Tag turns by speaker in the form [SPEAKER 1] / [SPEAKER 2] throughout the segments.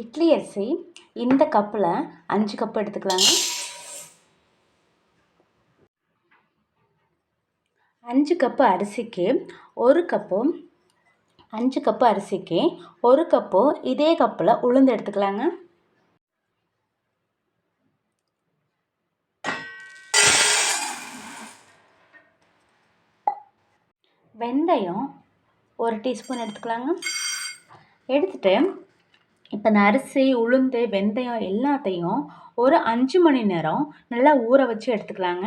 [SPEAKER 1] இட்லி அரிசி இந்த கப்பில் அஞ்சு கப் எடுத்துக்கலாங்க. அஞ்சு கப்பு அரிசிக்கு ஒரு கப்பு அஞ்சு கப்பு அரிசிக்கு ஒரு கப்பு இதே கப்பில் உளுந்து எடுத்துக்கலாங்க. வெந்தயம் ஒரு டீஸ்பூன் எடுத்துக்கலாங்க. எடுத்துகிட்டு இப்போ இந்த அரிசி உளுந்து வெந்தயம் எல்லாத்தையும் ஒரு அஞ்சு மணி நேரம் நல்லா ஊற வச்சு எடுத்துக்கலாங்க.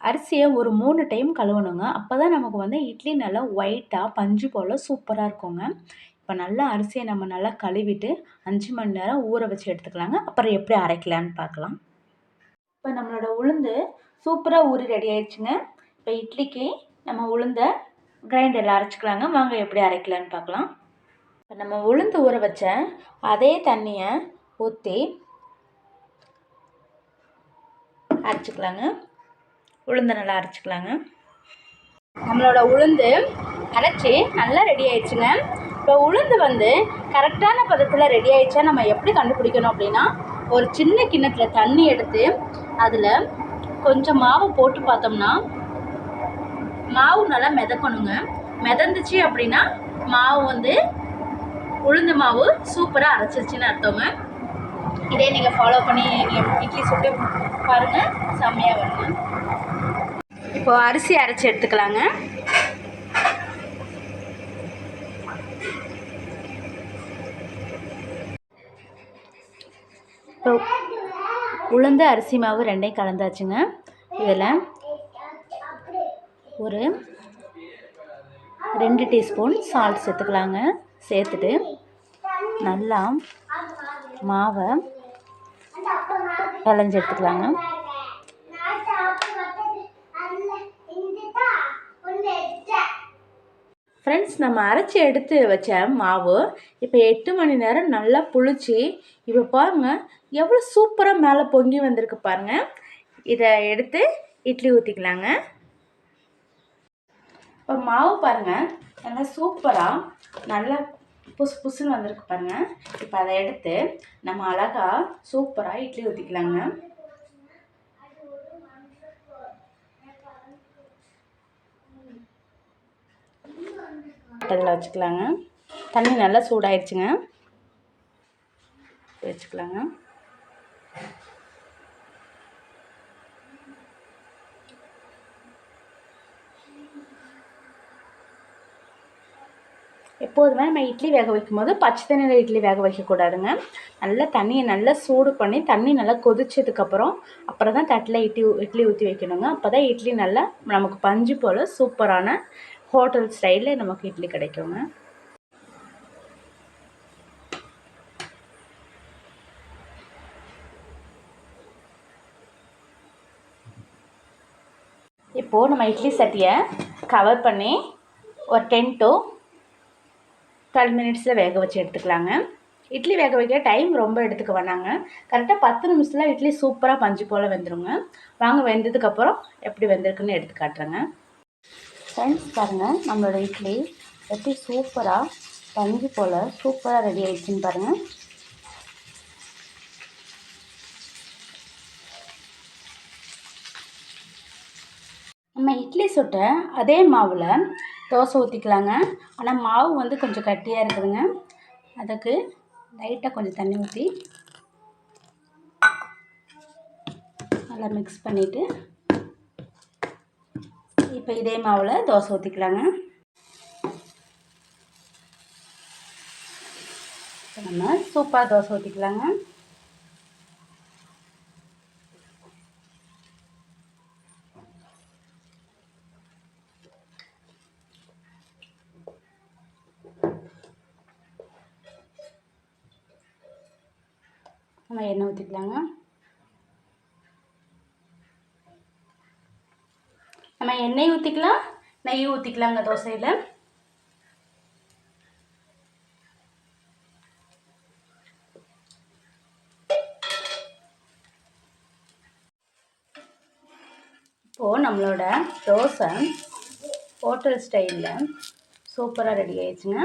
[SPEAKER 1] அரிசியை ஒரு மூணு டைம் கழுவணுங்க. அப்போ தான் நமக்கு வந்து இட்லி நல்லா ஒயிட்டாக பஞ்சு போல் சூப்பராக இருக்குங்க. இப்போ நல்லா அரிசியை நம்ம நல்லா கழுவிட்டு அஞ்சு மணி நேரம் ஊற வச்சு எடுத்துக்கலாங்க. அப்புறம் எப்படி அரைக்கலான்னு பார்க்கலாம். இப்போ நம்மளோட உளுந்து சூப்பராக ஊறி ரெடி ஆயிடுச்சுங்க. இப்போ இட்லிக்கு நம்ம உளுந்தை கிரைண்டரில் அரைச்சிக்கலாங்க. வாங்க எப்படி அரைக்கலான்னு பார்க்கலாம். இப்போ நம்ம உளுந்து ஊற வச்ச அதே தண்ணியை ஊற்றி அரைச்சிக்கலாங்க. உளுந்து நல்லா அரைச்சிக்கலாங்க. நம்மளோட உளுந்து அரைச்சி நல்லா ரெடி ஆயிடுச்சுங்க. இப்போ உளுந்து வந்து கரெக்டான பதத்தில் ரெடி ஆயிடுச்சா நம்ம எப்படி கண்டுபிடிக்கணும் அப்படின்னா ஒரு சின்ன கிண்ணத்தில் தண்ணி எடுத்து அதில் கொஞ்சம் மாவு போட்டு பார்த்தோம்னா மாவு நல்லா மிதக்கணுங்க. மிதந்துச்சு அப்படின்னா மாவு வந்து உளுந்து மாவு சூப்பராக அரைச்சிருச்சுன்னு அர்த்தங்க. இதே நீங்கள் ஃபாலோ பண்ணி நீங்கள் இட்லி சுட்டு பாருங்கள் செம்மையாக வருங்க. இப்போது அரிசி அரைச்சி எடுத்துக்கலாங்க. இப்போ உளுந்து அரிசி மாவு ரெண்டையும் கலந்தாச்சுங்க. இதில் ஒரு ரெண்டு டீஸ்பூன் சால்ட் சேர்த்துக்கலாங்க. சேர்த்துட்டு நல்லா மாவை கலைஞ்சி எடுத்துக்கலாங்க. ஃப்ரெண்ட்ஸ் நம்ம அரைச்சி எடுத்து வச்ச மாவு இப்போ எட்டு மணி நேரம் நல்லா புளிச்சு இப்போ பாருங்கள் எவ்வளோ சூப்பராக மேலே பொங்கி வந்திருக்கு பாருங்கள் இதை எடுத்து இட்லி ஊற்றிக்கலாங்க இப்போ மாவு பாருங்கள் நல்லா சூப்பராக நல்லா புசு புசுன்னு வந்திருக்கு பாருங்கள் இப்போ அதை எடுத்து நம்ம அழகாக சூப்பராக இட்லி ஊற்றிக்கலாங்க அதில் வச்சுக்கலாங்க. தண்ணி நல்லா சூடாயிடுச்சுங்க. வச்சுக்கலாங்க. எப்போதுமே நம்ம இட்லி வேக வைக்கும்போது பச்சை தண்ணியில் இட்லி வேக வைக்கக்கூடாதுங்க. நல்லா தண்ணியை நல்லா சூடு பண்ணி தண்ணி நல்லா கொதிச்சதுக்கப்புறம் அப்புறம் தான் தட்டில் இட்லி இட்லி ஊற்றி வைக்கணுங்க. அப்போ தான் இட்லி நல்லா நமக்கு பஞ்சு போல் சூப்பரான ஹோட்டல் ஸ்டைலில் நமக்கு இட்லி கிடைக்குங்க. இப்போது நம்ம இட்லி சட்டியை கவர் பண்ணி ஒரு டென் டு டுவெல் மினிட்ஸில் வேக வச்சு எடுத்துக்கலாங்க. இட்லி வேக வைக்க டைம் ரொம்ப எடுத்துக்க வேணாங்க. கரெக்டாக பத்து நிமிஷத்தில் இட்லி சூப்பராக பஞ்சு போல் வெந்துருங்க. வாங்க வெந்ததுக்கப்புறம் எப்படி வெந்திருக்குன்னு எடுத்து காட்டுறேங்க. ஃப்ரெண்ட்ஸ் பாருங்கள் நம்மளோட இட்லி எப்படி சூப்பராக பஞ்சு போல் சூப்பராக ரெடி ஆயிடுச்சுன்னு பாருங்கள் நம்ம இட்லி சுட்ட அதே மாவில் தோசை ஊற்றிக்கலாங்க ஆனால் மாவு வந்து கொஞ்சம் கட்டியாக இருக்குதுங்க. அதுக்கு லைட்டாக கொஞ்சம் தண்ணி ஊற்றி நல்லா மிக்ஸ் பண்ணிவிட்டு இப்போ இதே மாவில் தோசை ஊற்றிக்கலாங்க நம்ம சூப்பாக தோசை ஊற்றிக்கலாங்க நம்ம எண்ணெய் ஊற்றிக்கலாங்க நம்ம எண்ணெய் ஊற்றிக்கலாம் நெய் ஊற்றிக்கலாங்க தோசையில். இப்போது நம்மளோட தோசை ஹோட்டல் ஸ்டைலில் சூப்பராக ரெடி ஆயிடுச்சுங்க.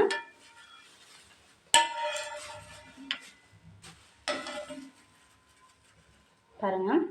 [SPEAKER 1] பாருங்கள்